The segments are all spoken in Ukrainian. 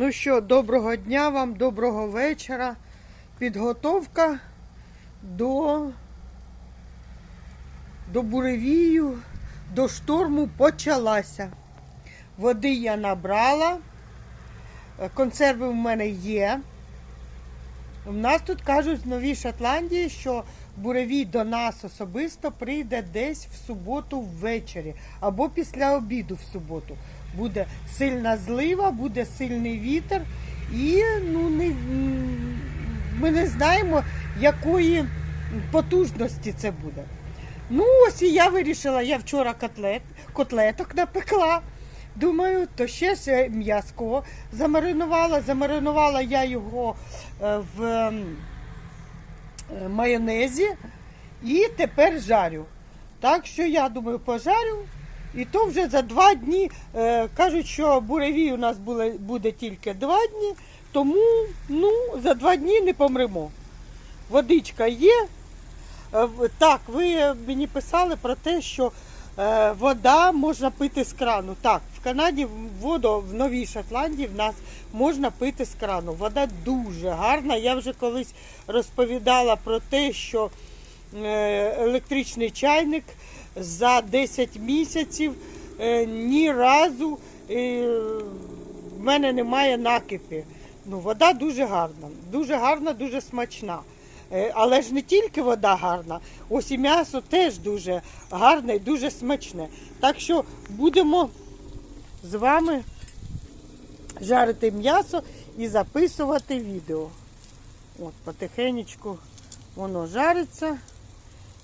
Ну що, доброго дня вам, доброго вечора. Підготовка до, до буревію, до шторму почалася. Води я набрала, консерви в мене є. У нас тут кажуть в Новій Шотландії, що буревій до нас особисто прийде десь в суботу ввечері або після обіду в суботу. Буде сильна злива, буде сильний вітер, і ну, не, ми не знаємо, якої потужності це буде. Ну, ось і я вирішила, я вчора котлет, котлеток напекла. Думаю, то ще ж м'язко замаринувала. Замаринувала я його е, в е, майонезі і тепер жарю. Так що я думаю, пожарю. І то вже за два дні е, кажуть, що буревій у нас буде, тільки два дні, тому ну, за два дні не помремо. Водичка є. Е, Так, ви мені писали про те, що е, вода можна пити з крану. Так, в Канаді воду в Новій Шотландії в нас можна пити з крану. Вода дуже гарна. Я вже колись розповідала про те, що е, електричний чайник за 10 місяців е, ні разу е, в мене немає накипі. Ну, вода дуже гарна, дуже гарна, дуже смачна. Е, Але ж не тільки вода гарна, ось і м'ясо теж дуже гарне і дуже смачне. Так що будемо з вами жарити м'ясо і записувати відео. От, потихенечку воно жариться.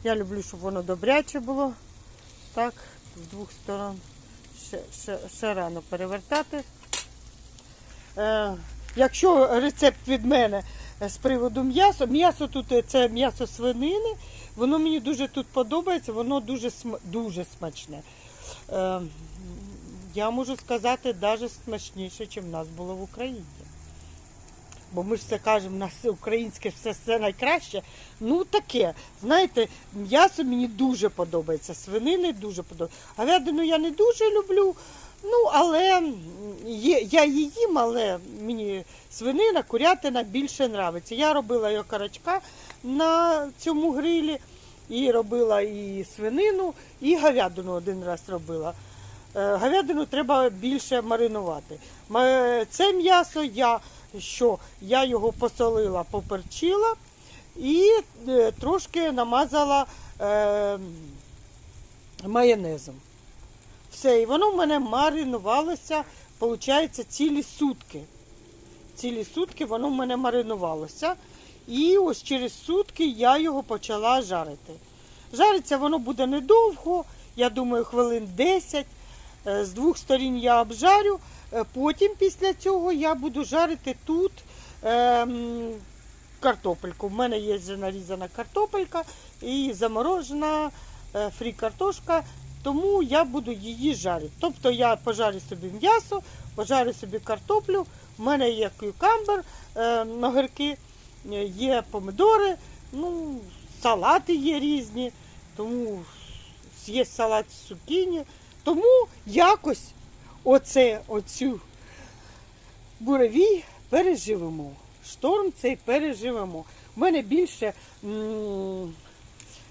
Я люблю, щоб воно добряче було. Так, з двох сторон. Ще, ще, ще рано перевертати. Е, якщо рецепт від мене з приводу м'яса, м'ясо тут е, це м'ясо свинини, воно мені дуже тут подобається, воно дуже, дуже смачне. Е, я можу сказати, навіть смачніше, ніж в нас було в Україні. Бо ми ж все кажемо, у нас українське все, все найкраще. Ну таке, знаєте, м'ясо мені дуже подобається, свинини дуже подобається. Говядину я не дуже люблю. Ну, але є, я її їм, але мені свинина, курятина більше нравиться. Я робила і окорочка на цьому грилі, і робила і свинину, і говядину один раз робила. Е, Говядину треба більше маринувати. Це м'ясо я що я його посолила, поперчила і е, трошки намазала е, майонезом. Все, і воно в мене маринувалося, виходить, цілі сутки. Цілі сутки воно в мене маринувалося. І ось через сутки я його почала жарити. Жариться воно буде недовго, я думаю, хвилин 10. Е, З двох сторін я обжарю. Е, Потім після цього я буду жарити тут ем, картопельку. У мене є вже нарізана картопелька і заморожена е, фрі картошка, тому я буду її жарити. Тобто я пожарю собі м'ясо, пожарю собі картоплю. У мене є кюкамбер, е, огірки, е, є помидори, ну, салати є різні, тому є салат з цукіні. Тому якось оце, оцю буревій переживемо. Шторм цей переживемо. У мене більше м,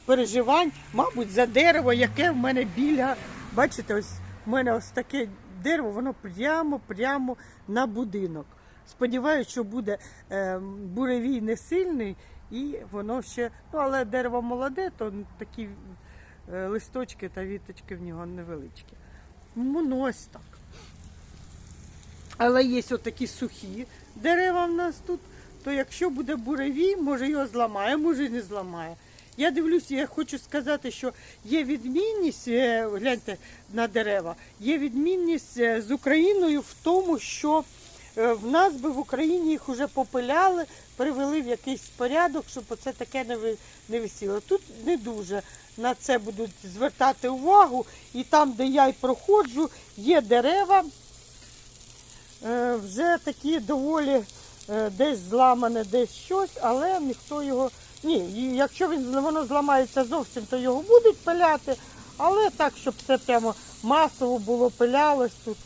переживань, мабуть, за дерево, яке в мене біля. Бачите, ось в мене ось таке дерево, воно прямо прямо на будинок. Сподіваюся, що буде е, буревій не сильний і воно ще. Ну, але дерево молоде, то такі е, листочки та віточки в нього невеличкі. Ну, ось так. Але є отакі сухі дерева в нас тут, то якщо буде буревій, може його зламає, може не зламає. Я дивлюся, я хочу сказати, що є відмінність, е, гляньте на дерева, є відмінність е, з Україною в тому, що е, в нас би в Україні їх вже попиляли, привели в якийсь порядок, щоб оце таке не, ви- не висіло. Тут не дуже на це будуть звертати увагу, і там, де я й проходжу, є дерева, вже такі доволі десь зламане, десь щось, але ніхто його. Ні, якщо він воно зламається зовсім, то його будуть пиляти. Але так, щоб це прямо масово було пилялось тут,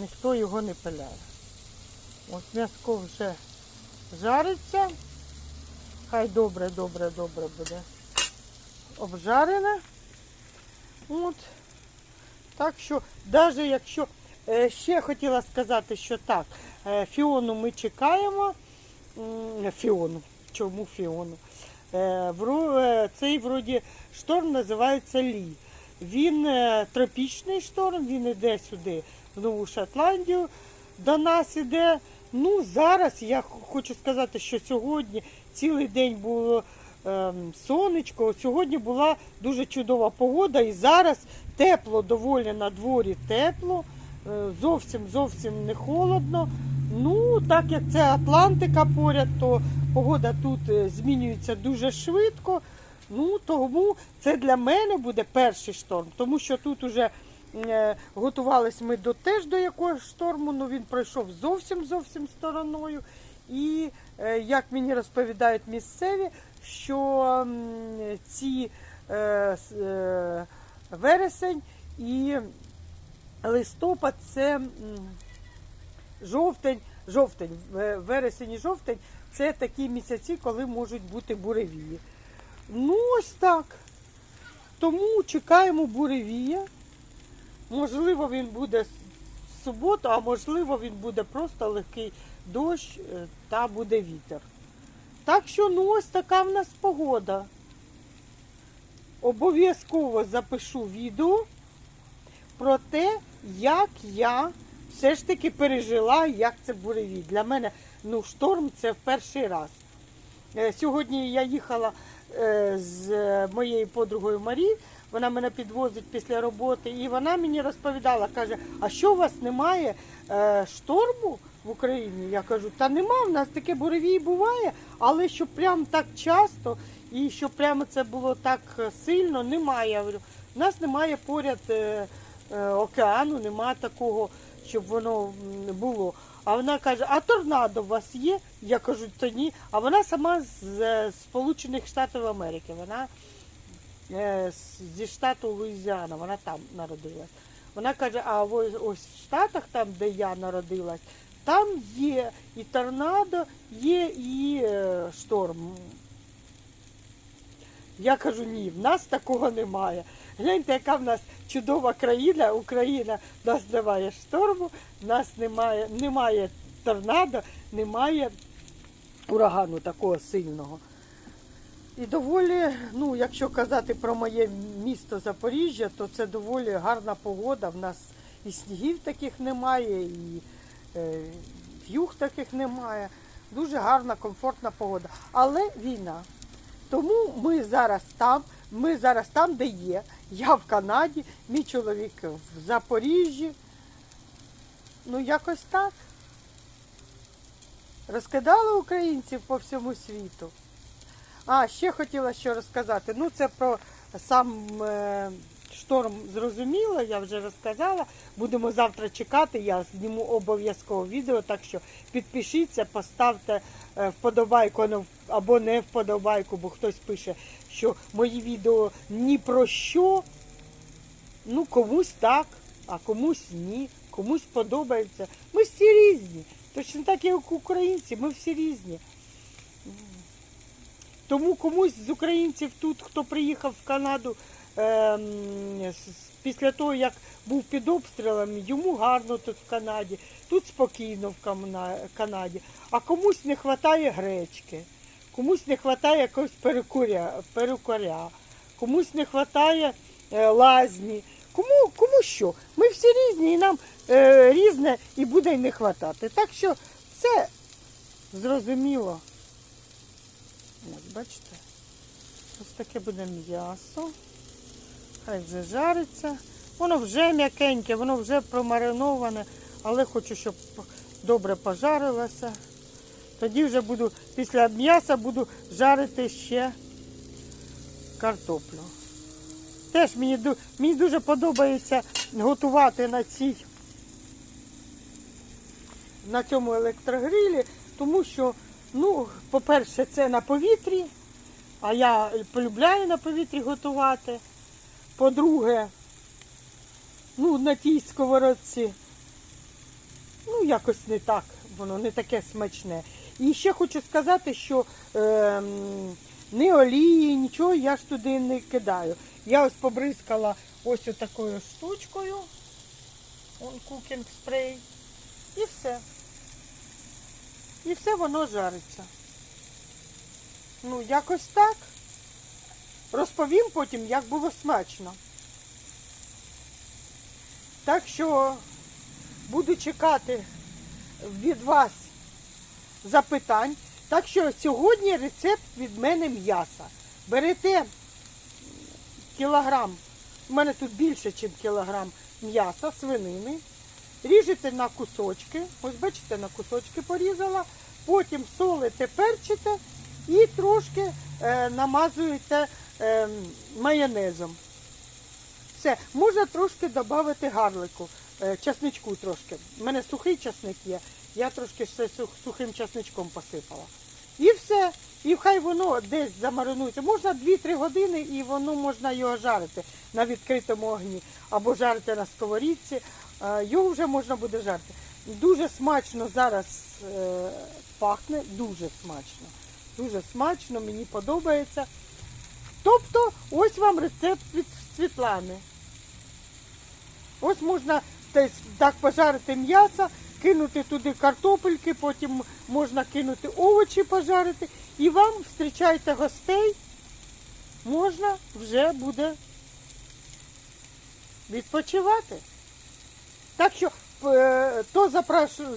ніхто його не пиляє. Ось м'яско вже жариться. Хай добре, добре, добре буде обжарене. От. Так що, навіть якщо е, ще хотіла сказати, що так, е, Фіону ми чекаємо. Фіону. Чому Фіону? Е, е, Цей вроді шторм називається Лі. Він е, тропічний шторм, він іде сюди, в Нову Шотландію. До нас іде. Ну, зараз я хочу сказати, що сьогодні цілий день було ем, сонечко. Сьогодні була дуже чудова погода, і зараз тепло, доволі на дворі тепло, зовсім зовсім не холодно. Ну, так як це Атлантика поряд, то погода тут е, змінюється дуже швидко. Ну, тому це для мене буде перший шторм, тому що тут уже е, готувались ми до теж до якогось шторму, ну він пройшов зовсім зовсім стороною. І е, як мені розповідають місцеві, що ці е, вересень і листопад це жовтень, жовтень, вересень і жовтень це такі місяці, коли можуть бути буревії. Ну, ось так. Тому чекаємо буревія. Можливо, він буде в суботу, а можливо, він буде просто легкий дощ е, та буде вітер. Так що, ну ось така в нас погода. Обов'язково запишу відео про те, як я все ж таки пережила, як це буревій. Для мене ну, шторм це в перший раз. Е, Сьогодні я їхала е, з моєю подругою Марі, вона мене підвозить після роботи, і вона мені розповідала, каже, а що у вас немає е, шторму в Україні? Я кажу, та нема, в нас таке буревій буває, але щоб прям так часто і щоб прямо це було так сильно, немає. Я у нас немає поряд океану, немає такого, щоб воно було. А вона каже, а торнадо у вас є? Я кажу, то ні. А вона сама з е, Сполучених Штатів Америки. Вона е, зі штату Луїзіана, вона там народилась. Вона каже, а ось, ось в Штатах, там, де я народилась, там є і торнадо, є і е, шторм. Я кажу, ні, в нас такого немає. Гляньте, яка в нас чудова країна, Україна, нас немає шторму, нас немає, немає торнадо, немає урагану такого сильного. І доволі, ну, якщо казати про моє місто Запоріжжя, то це доволі гарна погода. В нас і снігів таких немає, і е, в'юг таких немає. Дуже гарна, комфортна погода. Але війна. Тому ми зараз там, ми зараз там, де є. Я в Канаді, мій чоловік в Запоріжжі. Ну, якось так. Розкидали українців по всьому світу. А, ще хотіла що розказати. Ну, це про сам е, шторм зрозуміло, я вже розказала. Будемо завтра чекати, я зніму обов'язково відео, так що підпишіться, поставте вподобайку ну, або не вподобайку, бо хтось пише, що мої відео ні про що. Ну, комусь так, а комусь ні, комусь подобається. Ми всі різні. Точно так, як українці, ми всі різні. Тому комусь з українців тут, хто приїхав в Канаду ем, с- після того, як був під обстрілами, йому гарно тут в Канаді, тут спокійно в Канаді. А комусь не вистачає гречки, комусь не вистачає якогось перекуря, перекуря, комусь не вистачає е, лазні. Кому, кому що? Ми всі різні і нам е, різне і буде й не вистачати. Так що це зрозуміло. Ось, бачите? Ось таке буде м'ясо. Хай вже жариться. Воно вже м'якеньке, воно вже промариноване, але хочу, щоб добре пожарилося. Тоді вже буду, після м'яса буду жарити ще картоплю. Теж мені, мені дуже подобається готувати на цій на цьому електрогрилі, тому що, ну, по-перше, це на повітрі, а я полюбляю на повітрі готувати. По-друге, ну, на тій сковородці, ну, якось не так воно не таке смачне. І ще хочу сказати, що ем, ні олії, нічого я ж туди не кидаю. Я ось побризкала ось отакою штучкою. Он кукінг спрей. І все. І все воно жариться. Ну, якось так. Розповім потім, як було смачно. Так що буду чекати від вас запитань. Так що сьогодні рецепт від мене м'яса. Берете кілограм, у мене тут більше, ніж кілограм м'яса, свинини. Ріжете на кусочки, ось бачите, на кусочки порізала, потім солите, перчите і трошки е, намазуєте е, майонезом. Все, можна трошки додати гарлику, е, часничку трошки. У мене сухий часник є, я трошки ще сухим часничком посипала. І все. І хай воно десь замаринується. Можна 2-3 години і воно можна його жарити на відкритому огні або жарити на сковорідці. Е, Його вже можна буде жарити. Дуже смачно зараз е, пахне, дуже смачно. Дуже смачно, мені подобається. Тобто, ось вам рецепт від Світлани. Ось можна так пожарити м'ясо, кинути туди картопельки, потім можна кинути овочі пожарити. І вам зустрічайте гостей, можна вже буде відпочивати. Так що е, то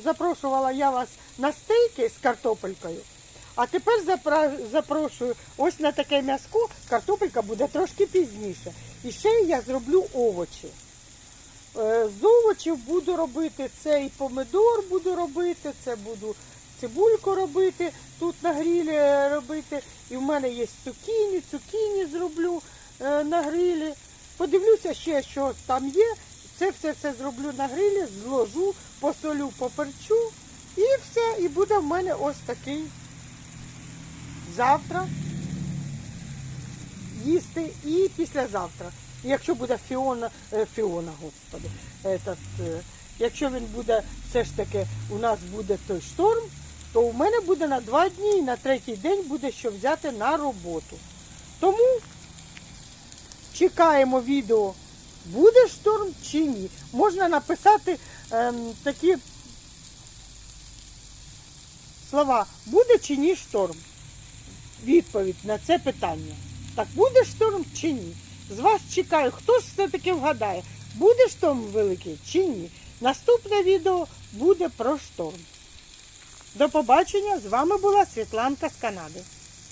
запрошувала я вас на стейки з картопелькою, а тепер запрошую ось на таке м'язко, картопелька буде трошки пізніше. І ще я зроблю овочі. Е, З овочів буду робити це і помидор буду робити, це буду цибульку робити, тут на грилі робити. І в мене є цукіні, цукіні зроблю е, на грилі. Подивлюся ще, що там є. Це все все зроблю на грилі, зложу, посолю, поперчу і все. І буде в мене ось такий завтра їсти і післязавтра. Якщо буде Фіона, е, Фіона, господи, этот, е, якщо він буде все ж таки, у нас буде той шторм, то у мене буде на два дні і на третій день буде що взяти на роботу. Тому чекаємо відео, буде шторм чи ні. Можна написати ем, такі слова, буде чи ні шторм відповідь на це питання. Так буде шторм чи ні? З вас чекаю, хто ж все-таки вгадає, буде шторм великий чи ні. Наступне відео буде про шторм. До побачення. З вами була Світланка з Канади.